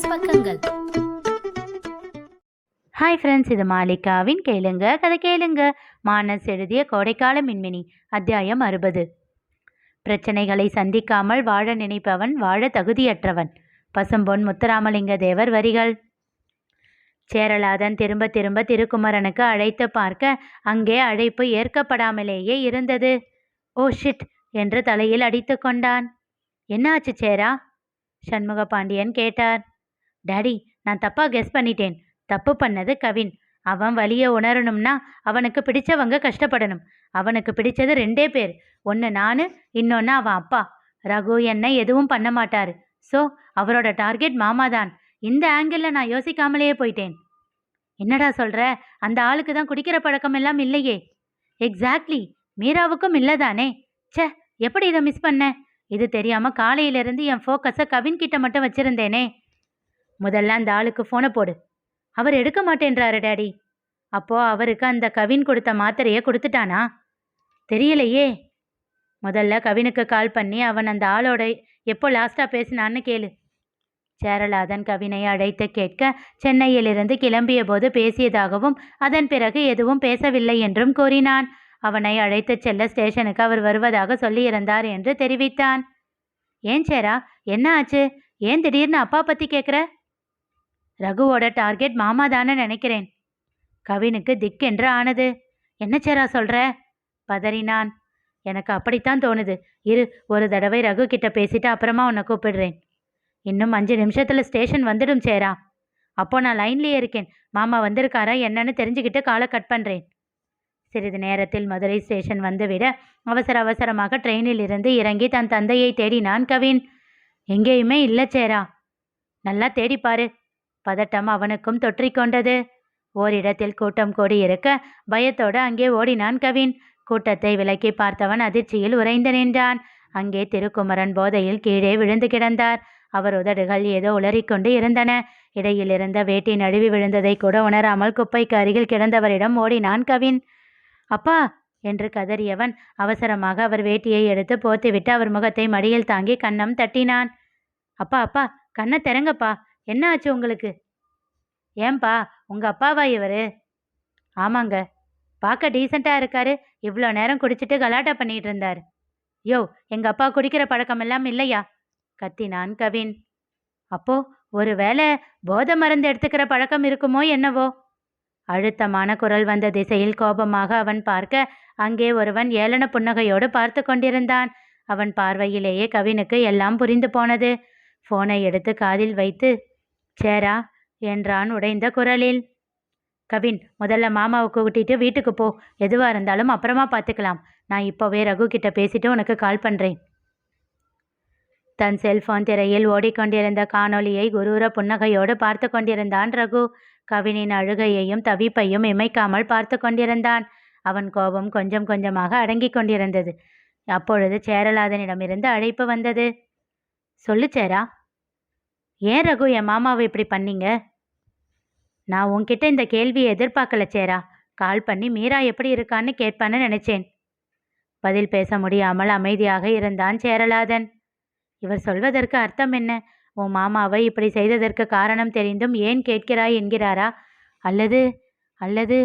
Business பக்கங்கள். Hi friends இது மாலிகாவின் கேளுங்க கதை கேளுங்க. மானஸ் எழுதிய கோடைக்கால மின்மினி அத்தியாயம் அறுபது. பிரச்சனைகளை சந்திக்காமல் வாழ நினைப்பவன் வாழ தகுதியற்றவன். பசும்பொன் முத்துராமலிங்க தேவர் வரிகள். சேரலாதன் திரும்ப திரும்ப திருக்குமரனுக்கு அழைத்து பார்க்க அங்கே அழைப்பு ஏற்கப்படாமலேயே இருந்தது. Oh shit! என்று தலையில் அடித்து கொண்டான். என்னாச்சு சேரா? சண்முக பாண்டியன் கேட்டார். டேடி நான் தப்பா கெஸ் பண்ணிட்டேன். தப்பு பண்ணது கவின். அவன் வழியை உணரணும்னா அவனுக்கு பிடிச்சவங்க கஷ்டப்படணும். அவனுக்கு பிடிச்சது ரெண்டே பேர். ஒன்று நான் இன்னொன்று அவன் அப்பா. ரகு என்ன எதுவும் பண்ண மாட்டாரு. ஸோ அவரோட டார்கெட் மாமா தான். இந்த ஆங்கிளில் நான் யோசிக்காமலேயே போயிட்டேன். என்னடா சொல்கிற அந்த ஆளுக்கு தான் குடிக்கிற பழக்கம் எல்லாம் இல்லையே. எக்ஸாக்ட்லி மீராவுக்கும் இல்லைதானே ச்சே எப்படி இதை மிஸ் பண்ண? இது தெரியாமல் காலையிலேருந்து என் ஃபோக்கஸை கவின் கிட்ட மட்டும் வச்சுருந்தேனே. முதல்ல அந்த ஆளுக்கு ஃபோனை போடு. அவர் எடுக்க மாட்டேன்றாரு டாடி. அப்போ அவருக்கு அந்த கவின் கொடுத்த மாத்திரையை கொடுத்துட்டானா? தெரியலையே. முதல்ல கவினுக்கு கால் பண்ணி அவன் அந்த ஆளோட எப்போ லாஸ்ட்டாக பேசினான்னு கேளு. சேரலாதன் கவினை அழைத்து கேட்க சென்னையிலிருந்து கிளம்பிய போது பேசியதாகவும் அதன் பிறகு எதுவும் பேசவில்லை என்றும் கூறினான். அவனை அழைத்துச் செல்ல ஸ்டேஷனுக்கு அவர் வருவதாக சொல்லியிருந்தார் என்று தெரிவித்தான். ஏன் சேரா என்ன ஆச்சு? ஏன் திடீர்னு அப்பா பற்றி கேட்குற ரகுவோட டார்கெட் மாமா தானே நினைக்கிறேன். கவினுக்கு திக்கென்று ஆனது. என்ன சேரா சொல்ற? பதறினான். எனக்கு அப்படித்தான் தோணுது. இரு ஒரு தடவை ரகு கிட்ட பேசிட்டு அப்புறமா உன்னை கூப்பிடுறேன். இன்னும் அஞ்சு நிமிஷத்துல ஸ்டேஷன் வந்துடும் சேரா. அப்போ நான் லைன்லேயே இருக்கேன். மாமா வந்திருக்காரா என்னன்னு தெரிஞ்சுக்கிட்டு காலை கட் பண்ணுறேன் சிறிது நேரத்தில் மதுரை ஸ்டேஷன் வந்துவிட அவசர அவசரமாக ட்ரெயினில் இருந்து இறங்கி தன் தந்தையை தேடினான் கவின். எங்கேயுமே இல்லை சேரா. நல்லா தேடிப்பாரு. பதட்டம் அவனுக்கும் தொற்றிக்கொண்டது ஓரிடத்தில் கூட்டம் கூடி இருக்க பயத்தோடு அங்கே ஓடினான் கவின். கூட்டத்தை விலக்கி பார்த்தவன் அதிர்ச்சியில் உறைந்து நின்றான். அங்கே திருக்குமரன் போதையில் கீழே விழுந்து கிடந்தார். அவர் உதடுகள் ஏதோ உளறிக்கொண்டு இருந்தன. இடையில் இருந்த வேட்டி நழுவி விழுந்ததை கூட உணராமல் குப்பைக்கு அருகில் கிடந்தவரிடம் ஓடினான் கவின். அப்பா! என்று கதறியவன் அவசரமாக அவர் வேட்டியை எடுத்து போத்துவிட்டு அவர் முகத்தை மடியில் தாங்கி கன்னம் தட்டினான். அப்பா அப்பா! கண்ணை திறங்கப்பா! என்ன ஆச்சு உங்களுக்கு? ஏன்பா உங்க அப்பாவா இவரு? ஆமாங்க. பார்க்க டீசெண்டாக இருக்காரு. இவ்வளோ நேரம் குடிச்சிட்டு கலாட்டா பண்ணிட்டு இருந்தார். யோ எங்க அப்பா குடிக்கிற பழக்கம் எல்லாம் இல்லையா? கத்தினான் கவின். அப்போ ஒருவேளை போதை மருந்து எடுத்துக்கிற பழக்கம் இருக்குமோ என்னவோ? அழுத்தமான குரல் வந்த திசையில் கோபமாக அவன் பார்க்க அங்கே ஒருவன் ஏளன புன்னகையோடு பார்த்து கொண்டிருந்தான். அவன் பார்வையிலேயே கவினுக்கு எல்லாம் புரிந்து போனது. போனை எடுத்து காதில் வைத்து சேரா? என்றான் உடைந்த குரலில். கவின் முதல்ல மாமாவை கூட்டிட்டு வீட்டுக்கு போ. எதுவாக இருந்தாலும் அப்புறமா பார்த்துக்கலாம் நான் இப்போவே ரகு கிட்ட பேசிட்டு உனக்கு கால் பண்ணுறேன் தன் செல்போன் திரையில் ஓடிக்கொண்டிருந்த காணொளியை குரூர புன்னகையோடு பார்த்து கொண்டிருந்தான் ரகு. கவினின் அழுகையையும் தவிப்பையும் இமைக்காமல் பார்த்து கொண்டிருந்தான். அவன் கோபம் கொஞ்சம் கொஞ்சமாக அடங்கிக் கொண்டிருந்தது. அப்பொழுது சேரலாதனிடமிருந்து அழைப்பு வந்தது. சொல்லு சேரா. ஏன் ரகு என் மாமாவை இப்படி பண்ணீங்க? நான் உன்கிட்ட இந்த கேள்வியை எதிர்பார்க்கல சேரா. கால் பண்ணி மீரா எப்படி இருக்கான்னு கேட்பான்னு நினைச்சேன். பதில் பேச முடியாமல் அமைதியாக இருந்தான் சேரலாதன். இவர் சொல்வதற்கு அர்த்தம் என்ன? உன் மாமாவை இப்படி செய்ததற்கு காரணம் தெரிந்தும் ஏன் கேட்கிறாய் என்கிறாரா? அல்லது அல்லது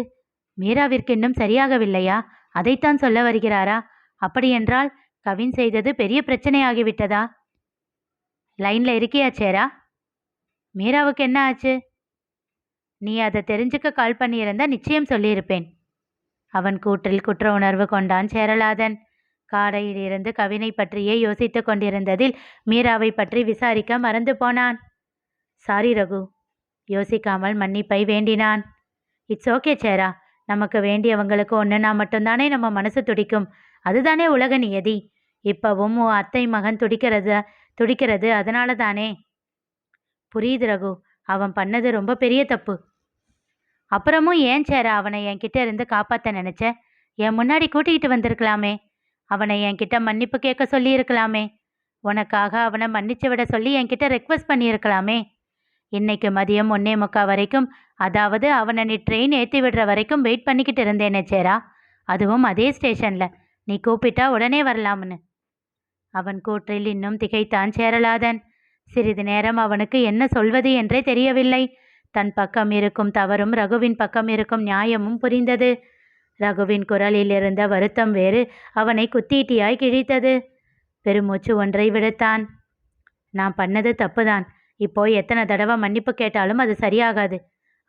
மீராவிற்கு இன்னும் சரியாகவில்லையா? அதைத்தான் சொல்ல வருகிறாரா? அப்படியென்றால் கவின் செய்தது பெரிய பிரச்சனையாகிவிட்டதா? லைன்ல இருக்கியா சேரா? மீராவுக்கு என்ன ஆச்சு? நீ அதை தெரிஞ்சுக்க கால் பண்ணியிருந்தா நிச்சயம் சொல்லியிருப்பேன். அவன் கூற்றில் குற்ற உணர்வு கொண்டான் சேரலாதன். காடையில் இருந்து கவினை பற்றியே யோசித்துக் கொண்டிருந்ததில் மீராவை பற்றி விசாரிக்க மறந்து போனான். சாரி ரகு. யோசிக்காமல் மன்னிப்பை வேண்டினான். இட்ஸ் ஓகே சேரா. நமக்கு வேண்டியவங்களுக்கு ஒன்றுனா மட்டும்தானே நம்ம மனசு துடிக்கும். அதுதானே உலக நியதி. இப்பவும் உன் அத்தை மகன் துடிக்கிறது துடிக்கிறது அதனால தானே புரியுது ரகு. அவன் பண்ணது ரொம்ப பெரிய தப்பு. அப்புறமும் ஏன் சேரா அவனை என்கிட்ட இருந்து காப்பாற்ற நினைச்ச? என் முன்னாடி கூட்டிகிட்டு வந்திருக்கலாமே. அவனை என்கிட்ட மன்னிப்பு கேட்க சொல்லியிருக்கலாமே. உனக்காக அவனை மன்னிச்சு விட சொல்லி என்கிட்ட ரெக்வஸ்ட் பண்ணியிருக்கலாமே. இன்னைக்கு மதியம் ஒன்னே முக்கா வரைக்கும் அதாவது அவனை நீ ட்ரெயின் ஏற்றி விடுற வரைக்கும் வெயிட் பண்ணிக்கிட்டு இருந்தேனே சேரா. அதுவும் அதே ஸ்டேஷனில் நீ கூப்பிட்டா உடனே வரலாம்னு. அவன் கூற்றில் இன்னும் திகைத்தான் சேரலாதன். சிறிது நேரம் அவனுக்கு என்ன சொல்வது என்றே தெரியவில்லை. தன் பக்கம் இருக்கும் தவறும் ரகுவின் பக்கம் இருக்கும் நியாயமும் புரிந்தது. ரகுவின் குரலில் இருந்த வருத்தம் வேறு அவனை குத்தீட்டியாய் கிழித்தது. பெருமூச்சு ஒன்றை விடுத்தான். நான் பண்ணது தப்புதான். இப்போ எத்தனை தடவை மன்னிப்பு கேட்டாலும் அது சரியாகாது.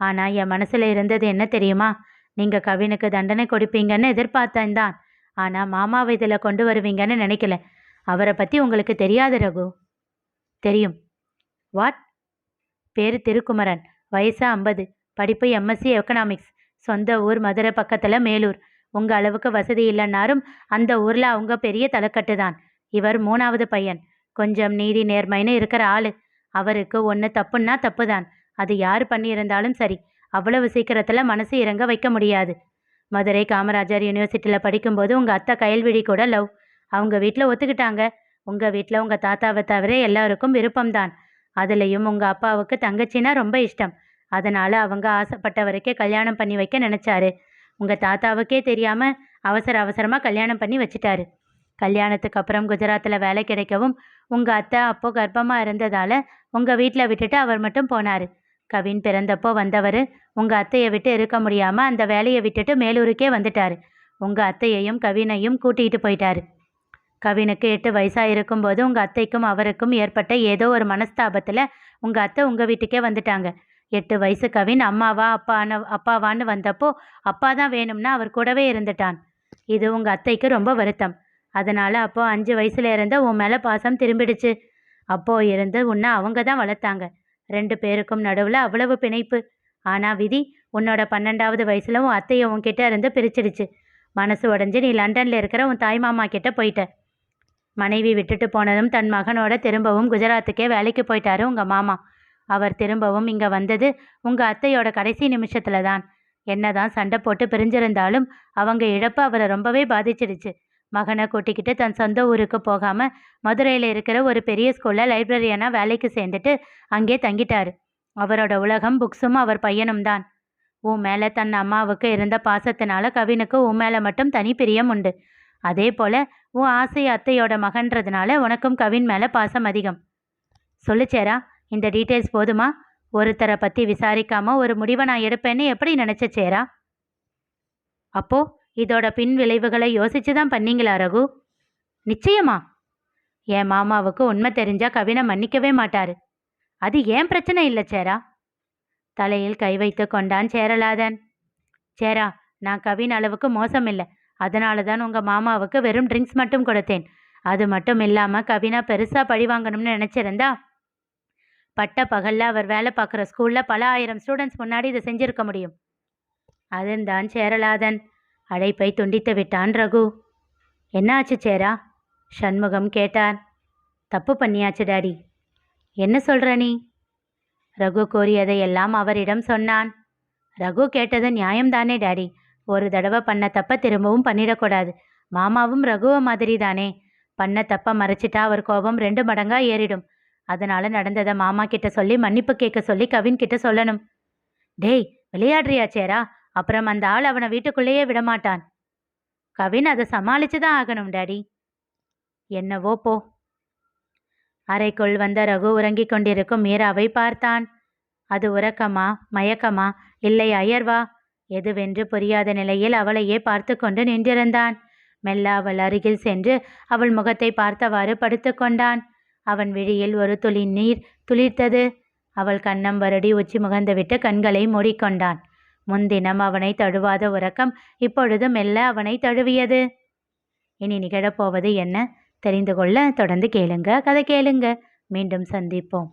ஆனால் என் மனசில் இருந்தது என்ன தெரியுமா? நீங்கள் கவினுக்கு தண்டனை கொடுப்பீங்கன்னு எதிர்பார்த்தேன் தான் ஆனால் மாமாவை இதில் கொண்டு வருவீங்கன்னு நினைக்கல. அவரை பற்றி உங்களுக்கு தெரியாது ரகு. தெரியும். வாட்? பேர் திருக்குமரன். வயசு ஐம்பது. படிப்பு எம்எஸ்சி எக்கனாமிக்ஸ் சொந்த ஊர் மதுரை பக்கத்தில் மேலூர். உங்கள் அளவுக்கு வசதி இல்லைன்னாரும் அந்த ஊரில் அவங்க பெரிய தலைக்கட்டு தான். இவர் மூணாவது பையன். கொஞ்சம் நீதி நேர்மைன்னு இருக்கிற ஆள். அவருக்கு ஒன்று தப்புன்னா தப்பு தான். அது யார் பண்ணியிருந்தாலும் சரி. அவ்வளவு சீக்கிரத்தில் மனசு இறங்க வைக்க முடியாது. மதுரை காமராஜர் யூனிவர்சிட்டியில் படிக்கும்போது உங்கள் அத்தை கயல்விழி கூட லவ். அவங்க வீட்டில் ஒத்துக்கிட்டாங்க. உங்கள் வீட்டில் உங்கள் தாத்தாவை தவிர எல்லாருக்கும் விருப்பம்தான். அதுலேயும் உங்கள் அப்பாவுக்கு தங்கச்சின்னா ரொம்ப இஷ்டம். அதனால் அவங்க ஆசைப்பட்ட வரைக்கும் கல்யாணம் பண்ணி வைக்க நினச்சாரு. உங்கள் தாத்தாவுக்கே தெரியாமல் அவசர அவசரமாக கல்யாணம் பண்ணி வச்சிட்டாரு. கல்யாணத்துக்கு அப்புறம் குஜராத்தில் வேலை கிடைக்கவும் உங்கள் அத்தை அப்போ கர்ப்பமாக இருந்ததால் உங்கள் வீட்டில் விட்டுட்டு அவர் மட்டும் போனார். கவின் பிறந்தப்போ வந்தவர் உங்கள் அத்தையை விட்டு இருக்க முடியாமல் அந்த வேலையை விட்டுட்டு மேலூருக்கே வந்துட்டார். உங்கள் அத்தையையும் கவினையும் கூட்டிகிட்டு போயிட்டாரு. கவினுக்கு எட்டு வயசாக இருக்கும்போது உங்கள் அத்தைக்கும் அவருக்கும் ஏற்பட்ட ஏதோ ஒரு மனஸ்தாபத்தில் உங்கள் அத்தை உங்கள் வீட்டுக்கே வந்துட்டாங்க. எட்டு வயசு கவின் அம்மாவா அப்பான அப்பாவான்னு வந்தப்போ அப்பா தான் வேணும்னா அவர் கூடவே இருந்துட்டான். இது உங்கள் அத்தைக்கு ரொம்ப வருத்தம். அதனால் அப்போ அஞ்சு வயசுல இருந்த உன் மேலே பாசம் திரும்பிடுச்சு. அப்போ இருந்து உன்னை அவங்க தான் வளர்த்தாங்க. ரெண்டு பேருக்கும் நடுவில் அவ்வளவு பிணைப்பு. ஆனால் விதி உன்னோட பன்னெண்டாவது வயசில் உன் அத்தையை உன்கிட்ட இருந்து பிரிச்சிடுச்சு. மனசு உடஞ்சி நீ லண்டனில் இருக்கிற உன் தாய் மாமா கிட்ட போயிட்ட. மனைவி விட்டுட்டு போனதும் தன் மகனோட திரும்பவும் குஜராத்துக்கே வேலைக்கு போயிட்டாரு உங்கள் மாமா. அவர் திரும்பவும் இங்கே வந்தது உங்கள் அத்தையோட கடைசி நிமிஷத்தில் தான். என்னதான் சண்டை போட்டு பிரிஞ்சிருந்தாலும் அவங்க இழப்பு அவரை ரொம்பவே பாதிச்சிடுச்சு. மகனை கூட்டிக்கிட்டு தன் சொந்த ஊருக்கு போகாமல் மதுரையில் இருக்கிற ஒரு பெரிய ஸ்கூலில் லைப்ரரியனாக வேலைக்கு சேர்ந்துட்டு அங்கே தங்கிட்டாரு. அவரோட உலகம் புக்ஸும் அவர் பையனும் தான். உன் மேலே தன் அம்மாவுக்கு இருந்த பாசத்தினால கவினுக்கு உன் மேலே மட்டும் தனி பிரியம் உண்டு. அதே போல் உன் ஆசை அத்தையோட மகன்றதுனால உனக்கும் கவின் மேலே பாசம் அதிகம். சொல்லுச்சேரா இந்த டீட்டெயில்ஸ் போதுமா? ஒருத்தரை பற்றி விசாரிக்காம ஒரு முடிவை நான் எடுப்பேன்னு எப்படி நினச்ச சேரா? அப்போ இதோட பின் விளைவுகளை யோசிச்சு தான் பண்ணீங்களா ரகு? நிச்சயமா. என் மாமாவுக்கு உண்மை தெரிஞ்சா கவினை மன்னிக்கவே மாட்டாரு. அது ஏன் பிரச்சனை இல்லை சேரா? தலையில் கை வைத்து கொண்டான் சேரலாதன். சேரா நான் கவின் அளவுக்கு மோசம் இல்லை அதனால தான் உங்கள் மாமாவுக்கு வெறும் ட்ரிங்க்ஸ் மட்டும் கொடுத்தேன். அது மட்டும் இல்லாமல் கவினா பெருசாக பழி வாங்கணும்னு நினச்சிருந்தா பட்ட பகலில் அவர் வேலை பார்க்குற ஸ்கூலில் பல ஆயிரம் ஸ்டூடெண்ட்ஸ் முன்னாடி இதை செஞ்சுருக்க முடியும். அதன்தான் சேரலாதன். அழைப்பை துண்டித்து விட்டான் ரகு. என்னாச்சு சேரா? சண்முகம் கேட்டார். தப்பு பண்ணியாச்சு டாடி. என்ன சொல்கிற நீ? ரகு கூறியதையெல்லாம் அவரிடம் சொன்னான். ரகு கேட்டது நியாயம்தானே டாடி. ஒரு தடவை பண்ண தப்ப திரும்பவும் பண்ணிடக்கூடாது. மாமாவும் ரகுவை மாதிரி தானே பண்ண தப்ப மறைச்சிட்டா அவர் கோபம் ரெண்டு மடங்கா ஏறிடும். அதனால நடந்ததை மாமா கிட்ட சொல்லி மன்னிப்பு கேட்க சொல்லி கவின் கிட்ட சொல்லணும். டேய் விளையாடுறியா சேரா? அப்புறம் அந்த ஆள் அவனை வீட்டுக்குள்ளேயே விடமாட்டான். கவின் அதை சமாளிச்சு தான் ஆகணும் டாடி. என்னவோ போ. அறைக்குள் வந்த ரகு உறங்கிக் கொண்டிருக்கும் மீராவை பார்த்தான். அது உறக்கமா மயக்கமா? இல்லை அயர்வா? எதுவென்று புரியாத நிலையில் அவளையே பார்த்து கொண்டு நின்றிருந்தான். மெல்ல அவள் அருகில் சென்று அவள் முகத்தை பார்த்தவாறு படுத்துக்கொண்டான் அவன் விழியில் ஒரு துளி நீர் துளிர்த்தது. அவள் கண்ணம் வருடி உச்சி முகந்துவிட்டு கண்களை மூடிக்கொண்டான். முன்தினம் அவனை தழுவாத உறக்கம் இப்பொழுது மெல்ல அவனை தழுவியது. இனி நிகழப்போவது என்ன? தெரிந்து கொள்ள தொடர்ந்து கேளுங்க. கதை கேளுங்க. மீண்டும் சந்திப்போம்.